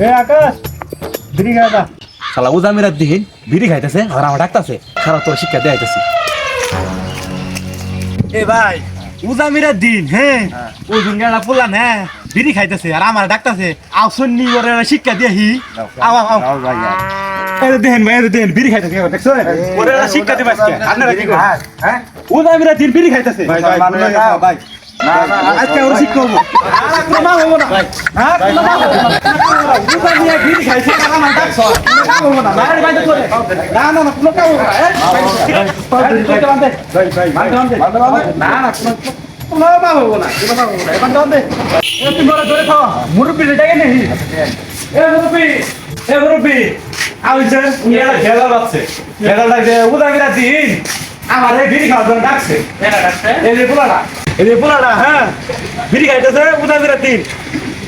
এ আকাশ বিড়ি খাওয়া শালা উজামিরা দিন বিড়ি খাইতেছে আর আমার ডাকতেছে সারা তোর শিক্ষা দেয়াইতেছি এ ভাই উজামিরা দিন হ্যাঁ। ওই দুনিয়াটা পোলান হ্যাঁ বিড়ি খাইতেছে আর আমার ডাকতেছে আও সন্নি ওরে শিক্ষা দিয়েহি আও আও এই দেখেন ভাই এই দেখেন বিড়ি খাইতেছে দেখছ? ওরে শিক্ষা দিবা আজকে আপনারা কি করেন? হ্যাঁ উজামিরা দিন বিড়ি খাইতেছে। ভাই। ভাই ভাই। আজকে ওর শিক্ষা হব। না মা হব না। হ্যাঁ কোনো হব না। উজামিরা বিড়ি খাইছে আর আমার ডাকছো কোনো হব না। বাইরে বাইরে চলে। না না না কোনো কাম হব না। ভাই ভাই না। না কোনো কোনো হব না। কোনো কাম হব না। এবার দাও দে। এ তুমি ধরে ধরে খাও মুরব্বি ডেকে নেই? এ মুরব্বি। এ মুরব্বি। আইছে উনিরা খেলা যাচ্ছে খেলা উদাগিরা দিন। আমার এই বিড়ি খাওয়ার জন্য ডাকছে। এই যে পোলাটা এই যে পোলাটা হ্যাঁ? বিড়ি খাইতেছে উদাগিরা দিন।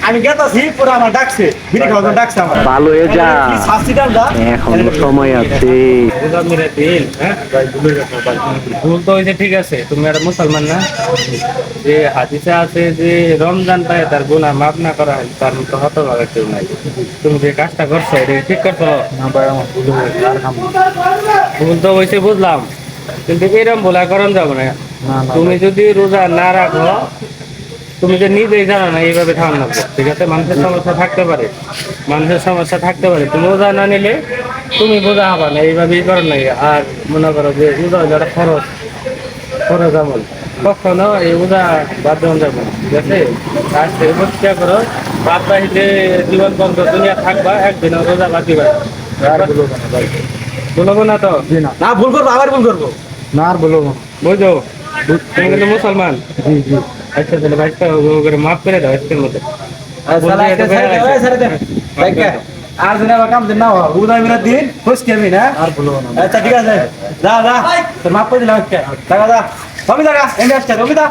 আমি গেতাছি পুরো আমার ডাকছে। বিড়ি জন্য ডাকছে আমার। ভালো হয়ে যা। শাস্তি ডালটা এখনও সময় আছে। মেরে দিন হ্যাঁ? ভুল তো হয়েছে ঠিক আছে। তুমি একটা মুসলমান না? যে হাদিসে আছে যে রমজান পায় তার গুণা মাফ না করা হয় তার মতো হত ভাবে কেউ নাই। তুমি যে কাজটা করছ এটা ঠিক করছ? ভুল তো হয়েছে বুঝলাম। কিন্তু এরকম ভোলা করণ যাব না। তুমি যদি রোজা না রাখো তুমি যে নিজেই জানো না এইভাবে খাওয়ান লাগবে ঠিক আছে? মানুষের সমস্যা থাকতে পারে। মানুষের সমস্যা থাকতে পারে। তুমি রোজা না নিলে তুমি বোঝা হবা না এইভাবেই করো না আর মনে করো যে রোজা একটা খরচ খরচ আমল। কখনো এই রোজা বাদ দেওয়া যাবে না। ঠিক আছে? আজ থেকে করো বাদ বাহিতে জীবন বন্ধ দুনিয়া থাকবা একদিন রোজা বাদ দিবা বলব না তো? না। ভুল করব আবার ভুল করব। না আর বলব বুঝো তুমি কিন্তু মুসলমান। জি জি। আচ্ছা তাহলে বাইকটা করে মাফ করে দাও আজকের মতো। দে, দে। আর আবার কাম দিন না উদয় মিরার দিন খুশকি আমি না? আর বলব না। আচ্ছা ঠিক আছে। যা যা। তোর মাফ করে দিলাম আজকে। টাকা যা। রবি দাগা এনে আসছে রবি দা